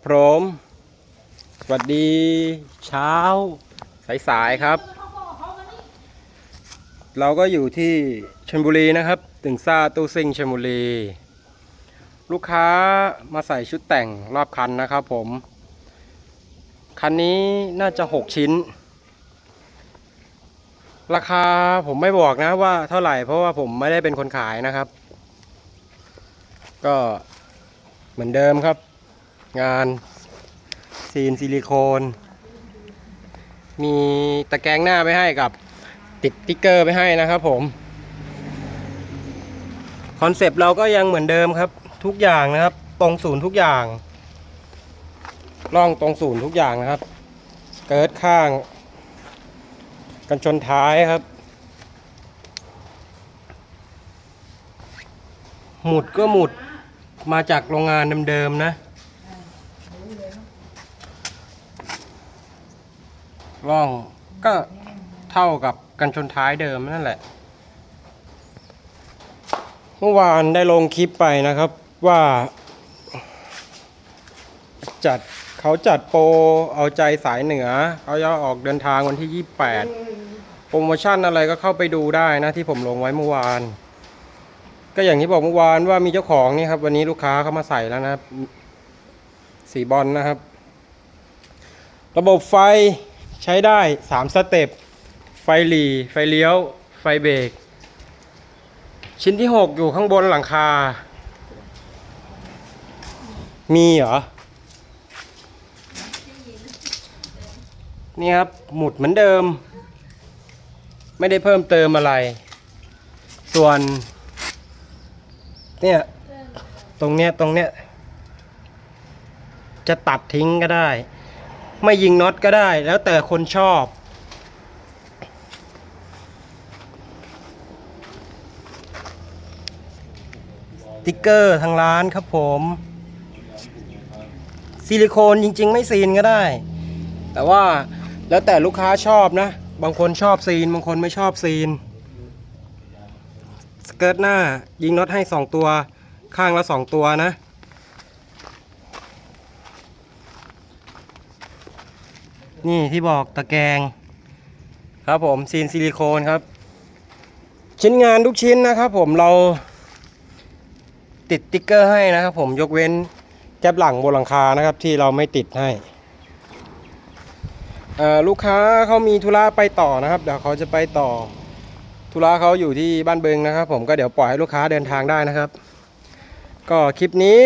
พรมสวัสดีเช้า สายๆครับ เราก็อยู่ที่ชลบุรีนะครับ ตึงซาตูซิงชลบุรี ลูกค้ามาใส่ชุดแต่งรอบคันนะครับผม คันนี้น่าจะ 6 ชิ้น ราคาผมไม่บอกนะว่าเท่าไหร่เพราะว่าผมไม่ได้เป็นคนขายนะครับ ก็เหมือนเดิมครับ งานซีนซิลิโคน มีตะแกรงหน้าไปให้กับติดติ๊กเกอร์ไปให้นะครับผมคอนเซปต์เราก็ยังเหมือนเดิมครับ ทุกอย่างนะครับ ตรงศูนย์ทุกอย่างล่องตรงศูนย์ทุกอย่างนะครับ เกิร์ตข้าง กันชนท้ายครับ หมุดก็หมุดมาจากโรงงานเดิมๆนะ ร่องก็เท่ากับกันชนท้ายเดิมนั่นแหละ เมื่อวานได้ลงคลิปไปนะครับว่า จัดเขาจัดโปรเอาใจสายเหนือ เขาจะออกเดินทางวันที่ 28 โปรโมชั่นอะไรก็เข้าไปดูได้นะที่ผมลงไว้เมื่อวาน ก็อย่างที่บอกเมื่อวานว่ามีเจ้าของนี่ครับ วันนี้ลูกค้าเข้ามาใส่แล้วนะสีบอลนะครับ ระบบไฟ ใช้ได้ 3 สเต็ป ไฟหลีไฟเลี้ยว ไฟเบรก ชิ้นที่ 6 อยู่ข้างบนหลังคา มีเหรอ นี่ครับ หมุดเหมือนเดิม ไม่ได้เพิ่มเติมอะไร ส่วน เนี่ย ตรงเนี้ย ตรงเนี้ย จะตัดทิ้งก็ได้ ไม่ยิงน็อตก็ได้ แล้วแต่คนชอบ ติ๊กเกอร์ทางร้านครับผม ซิลิโคนจริง ๆ ไม่ซีนก็ได้ แต่ว่าแล้วแต่ลูกค้าชอบนะ บางคนชอบซีน บางคนไม่ชอบซีน สเกิร์ตหน้ายิงน็อตให้ 2 ตัว ข้างละ 2 ตัวนะ นี่ที่บอกตะแกรงครับผมซีนซิลิโคนครับ ชิ้นงานทุกชิ้นนะครับผมเราติดติ๊กเกอร์ให้นะครับผมยกเว้นแก๊บหลังบนหลังคานะครับที่เราไม่ติดให้ลูกค้าเขามีธุระไปต่อนะครับ เดี๋ยวเขาจะไปต่อธุระเขาอยู่ที่บ้านเบิงนะครับ ผมก็เดี๋ยวปล่อยให้ลูกค้าเดินทางได้นะครับ ก็คลิปนี้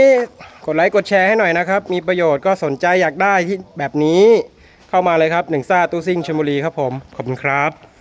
กดไลค์กดแชร์ให้หน่อยนะครับ มีประโยชน์ก็สนใจอยากได้ที่แบบนี้ เข้ามาเลยครับหนึ่งซ่าตู้ซิ่งชลบุรีครับผม ขอบคุณครับ